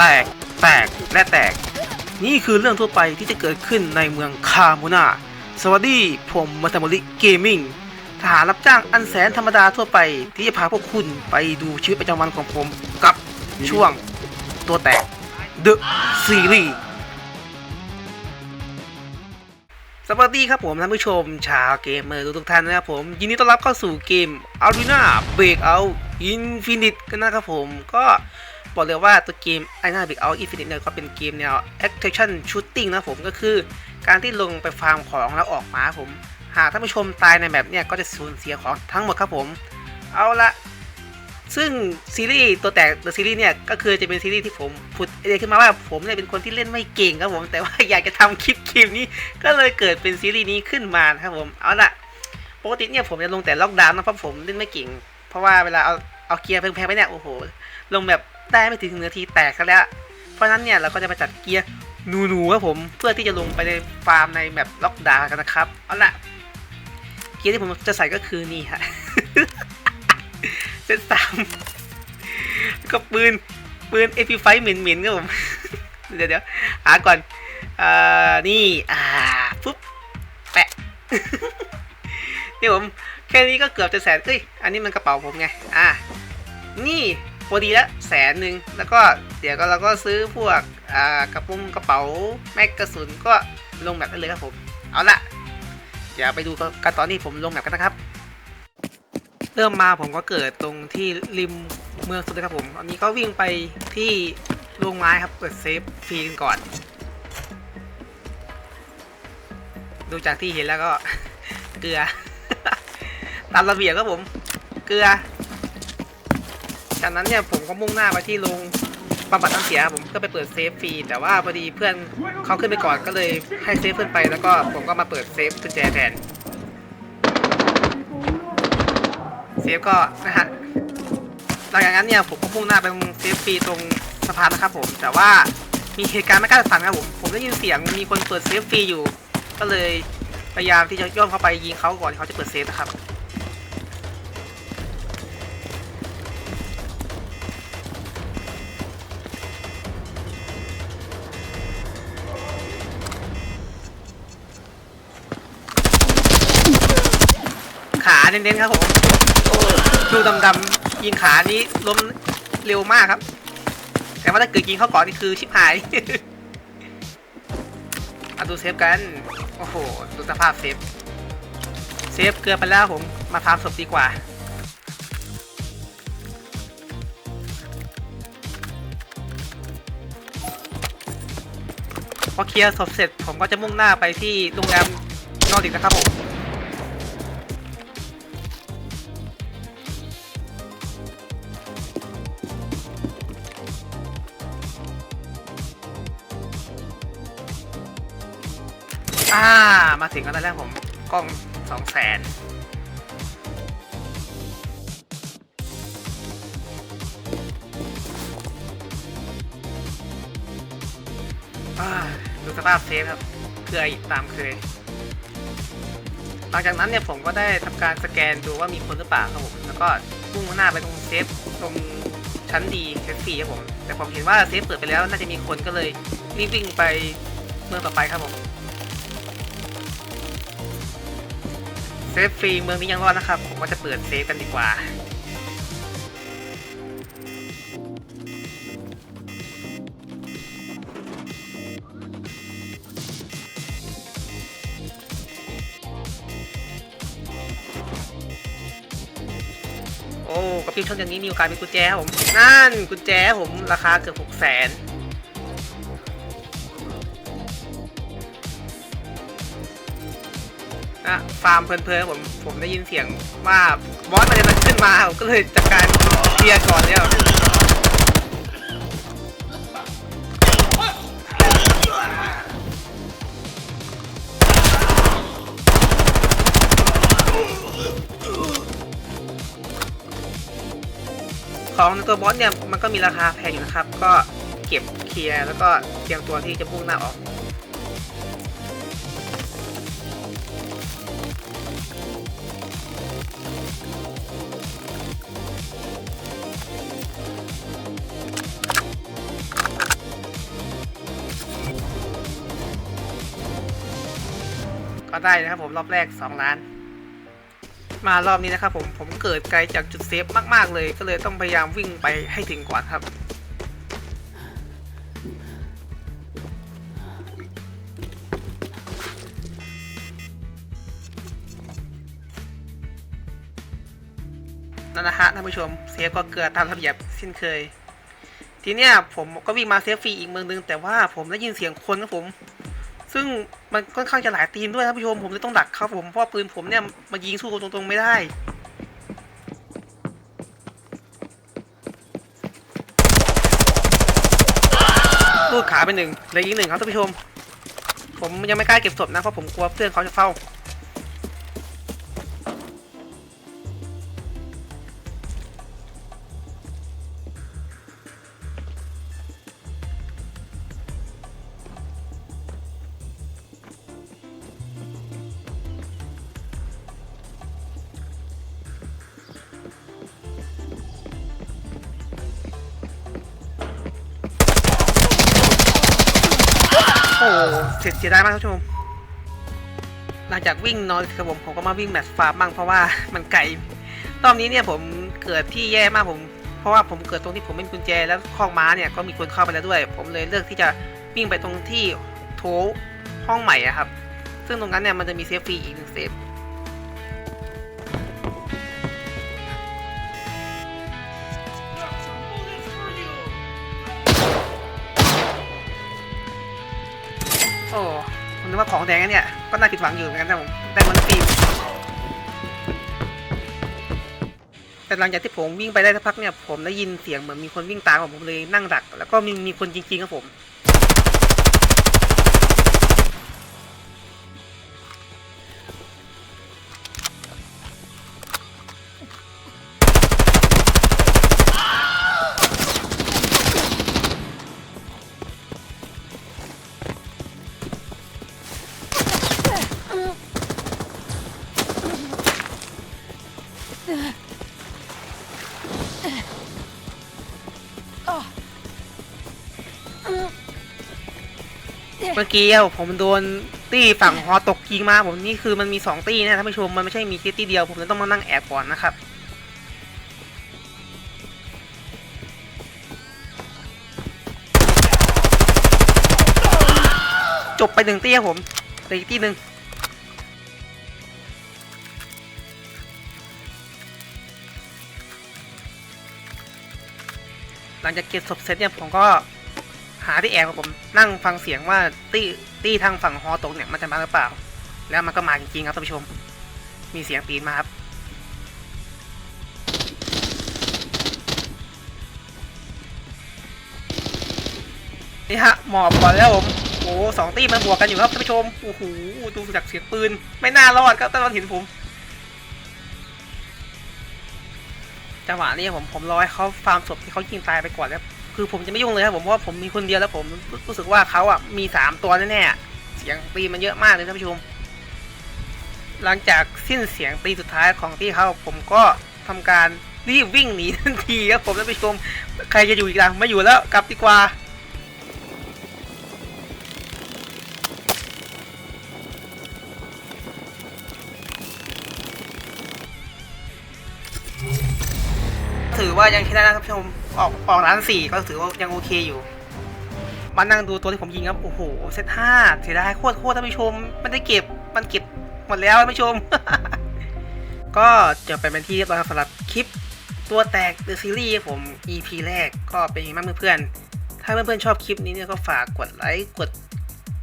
แตก แตก และแตก นี่คือเรื่องทั่วไปที่จะเกิดขึ้นในเมืองคาโมนาสวัสดี ผมมาตามริเกมมิ่งทหารรับจ้างอันแสนธรรมดาทั่วไป ที่จะพาพวกคุณไปดูชีวิตประจำวันของผมกับช่วงตัวแตก The Series สวัสดีครับผมท่านผู้ชม ชาวเกมเมอร์ทุกท่านนะครับผม ยินดีต้อนรับเข้าสู่เกม Arena Breakout Infinite กันนะครับผมก็ บอกเลยว่าตัวเกม Arena Breakout Infinite เนี่ยก็เป็นเกมแนว Action Shooting นะผมก็คือ การที่ลงไปฟาร์มของแล้วออกมาผม หากท่านผู้ชมตายในแบบเนี่ยก็จะสูญเสียของทั้งหมดครับผม เอาละซึ่งซีรีส์ตัวแตก The Series เนี่ยก็คือจะเป็นซีรีส์ที่ผมผุดไอเดียขึ้นมาว่าผมเนี่ยเป็นคนที่เล่นไม่เก่งครับผม แต่ว่าอยากจะทำคลิปเกมนี้ ก็เลยเกิดเป็นซีรีส์นี้ขึ้นมานครับผมเอาละปกติเนี่ยผมจะลงแต่ล็อกดาวน์นะเพราะผมเล่นไม่เก่ง เพราะว่าเวลาเอาเอาเกียร์แพงๆไปเนี่ยโอ้โหลงแบบ ได้ไม่ถึงหนึ่งนาทีแตกกันแล้ว เพราะนั้นเนี่ยเราก็จะมาจัดเกียร์หนูๆครับผมเพื่อที่จะลงไปในฟาร์มในแบบล็อกดาวน์กันนะครับเอาละเกียร์ที่ผมจะใส่ก็คือนี่ฮะเซตสามก็ปืนปืนเอพีไฟเหม็นๆครับผมเดี๋ยวเดี๋ยวหาก่อนอ่านี่อ่าปุ๊บแปะนี่ผมแค่นี้ก็เกือบจะแสนเอ้ยอันนี้มันกระเป๋าผมไงอ่านี่ พอดีแล้วแสนหนึ่งแล้วก็เดี๋ยวก็เราก็ซื้อพวกอ่ากระปุ้งกระเป๋าแม็กกระสุนก็ลงแบบได้เลยครับผมเอาละเดี๋ยวไปดูกันตอนนี้ผมลงแบบกันนะครับ เริ่มมาผมก็เกิดตรงที่ริมเมืองสุดเลยครับผมอันนี้ก็วิ่งไปที่โรงไม้ครับเปิดเซฟฟรีกันก่อน ดูจากที่เห็นแล้วก็เกลือ ตามระเบียบครับผม เกลือ จากนั้นเนี่ยผมก็มุ่งหน้าไปที่โรงบำบัดน้ำเสียผมก็ไปเปิดเซฟฟรีแต่ว่าพอดีเพื่อนเขาขึ้นไปก่อนก็เลยให้เซฟเพื่อนไปแล้วก็ผมก็มาเปิดเซฟกุญแจแทนเซฟก็นะฮะหลังจากนั้นเนี่ยผมก็มุ่งหน้าไปตรงเซฟฟรีตรงสะพานนะครับผมแต่ว่ามีเหตุการณ์ไม่คาดฝันครับผมผมได้ยินเสียงมีคนเปิดเซฟฟรีอยู่ ก็เลยพยายามที่จะย่องเข้าไปยิงเขาก่อนที่เขาจะเปิดเซฟนะครับ เน้นๆครับผมดูดำๆยิงขานี้ล้มเร็วมากครับ แต่ว่าถ้าเกิดยิงเข้าก่อนนี่คือชิบหายมาดูเซฟกัน โอ้โห ดูสภาพเซฟ เซฟเกลือไปแล้วผม มาฟาร์มศพดีกว่า พอเคลียร์ศพเสร็จผมก็จะมุ่งหน้าไปที่โรงแรมนอร์ดิกนะครับผม อ่า มาถึงกันแล้วผมกล้องสองแสนดูสภาพเซฟครับเคยตามเคย หลังจากนั้นเนี่ยผมก็ได้ทำการสแกนดูว่ามีคนหรือเปล่าครับผม แล้วก็มุ่งหน้าไปตรงเซฟตรงชั้นดีเซฟสี่ครับผม แต่ผมเห็นว่าเซฟเปิดไปแล้วน่าจะมีคนก็เลยรีบวิ่งไปเมืองต่อไปครับผม เซฟฟรีเมืองนี้ยังรอดนะครับ ผมว่าจะเปิดเซฟกันดีกว่า โอ้กระพริบช่องอย่างนี้มีโอกาสเป็นกุญแจผม นั่นกุญแจผมราคาเกือบหกแสนะฟาร์มเพลินๆผมผมได้ยินเสียงว่าบอสมันจะขึ้นมาผมก็เลยจัดการเคลียร์ก่อนแล้วของในตัวบอสเนี่ยมันก็มีราคาแพงอยู่นะครับ ก็เก็บเคลียร์แล้วก็เตรียมตัวที่จะพุ่งหน้าออก ก็ได้นะครับผมรอบแรก 2 ล้าน มารอบนี้นะครับผมผมเกิดไกลจากจุดเซฟมากๆเลย ก็เลยต้องพยายามวิ่งไปให้ถึงก่อนครับนั่นนะฮะท่านผู้ชมเซฟก็เกลือตามระเบียบสิ้นเคย ทีเนี้ยผมก็วิ่งมาเซฟฟรีอีกเมืองนึง แต่ว่าผมได้ยินเสียงคนครับผม ซึ่ง มันค่อนข้างจะหลายทีมด้วยท่านผู้ชมผมเลยต้องดักครับผมเพราะปืนผมเนี่ยมายิงสู้ตรงๆไม่ได้ลูดขาไปหนึ่งเลยอีกหนึ่งครับท่านผู้ชม ผมยังไม่กล้าเก็บศพนะเพราะผมกลัวเพื่อนเขาจะเฝ้า โอ้โหเสียเสียดายมากท่านผู้ชม หลังจากวิ่งนอนครับผมผมก็มาวิ่งแมตช์ฟาร์มบ้างเพราะว่ามันไกลรอบนี้เนี่ยผมเกิดที่แย่มากผม เพราะว่าผมเกิดตรงที่ผมไม่มีกุญแจแล้วคองม้าเนี่ยก็มีคนเข้าไปแล้วด้วย ผมเลยเลือกที่จะวิ่งไปตรงที่โถห้องใหม่อะครับ ซึ่งตรงนั้นเนี่ยมันจะมีเซฟฟรีอีกหนึ่งเซฟ ผมนึกว่าของแดงเนี่ย ก็น่าผิดหวังอยู่เหมือนกันนะผมได้มันตีแต่หลังจากที่ผมวิ่งไปได้สักพักเนี่ยผมได้ยินเสียงเหมือนมีคนวิ่งตามผมผมเลยนั่งดัก แล้วก็มีมีคนจริงๆครับผม เมื่อกี้ผมโดนตี้ฝั่งฮอตกยิงมาผมนี่คือมันมีสองตี้นะท่านผู้ชมมันไม่ใช่มีแค่ตี้เดียวผมเลยต้องมานั่งแอบก่อนนะครับจบไปหนึ่งตี้ครับผมเหลืออีกตี้หนึ่ง ลังจากเก็บศพเสร็จเนี่ยผมก็หาที่แอบของผมนั่งฟังเสียงว่าตี้ตี้ทางฝั่งฮอตกเนี่ยมันจะมาหรือเปล่า แล้วมันก็มาจริงๆครับท่านผู้ชม มีเสียงปีนมาครับนี่ฮะหมอบก่อนแล้วผมโอ้สองตี้มันบวกกันอยู่ครับท่านผู้ชมโอ้โหดูจากเสียงปืน ไม่น่ารอดครับตอนเห็นผม จังหวะนี้ผมผมรอให้เขาฟาร์มศพที่เขายิงตายไปก่อนแล้วคือผมจะไม่ยุ่งเลยครับผมเพราะว่าผมมีคนเดียวแล้วผมรู้สึกว่าเขาอะมีสามตัวแน่ๆเสียงตีมันเยอะมากเลยท่านผู้ชม หลังจากสิ้นเสียงตีสุดท้ายของที่เขาผมก็ทำการรีบวิ่งหนีทันทีครับผมท่านผู้ชม ใครจะอยู่อีกล่ะไม่อยู่แล้วกลับดีกว่า ถือว่ายังใช้ได้นะครับท่านผู้ชมออกออกร้านสี่ก็ถือว่ายังโอเคอยู่มานั่งดูตัวที่ผมยิงครับ โอ้โหเซตห้าเสียดายโคตรโคตรท่านผู้ชม มันได้เก็บมันเก็บหมดแล้วท่านผู้ชม ก็จะไปเป็นที่เรียบร้อยครับสำหรับคลิปตัวแตก The Series ผม EP แรกก็เป็นยังไงบ้างเพื่อนๆถ้าเพื่อนๆชอบคลิปนี้เนี่ยก็ฝากกดไลค์กด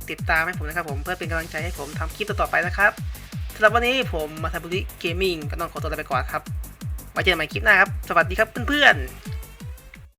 ติดตามให้ผมนะครับผมเพื่อเป็นกำลังใจให้ผมทำคลิปต่อๆไปนะครับสำหรับวันนี้ผมมาทำบุรีเกมมิ่งก็ต้องขอตัวลาไปก่อนครับ ไว้เจอกันใหม่คลิปหน้าครับ สวัสดีครับเพื่อนๆ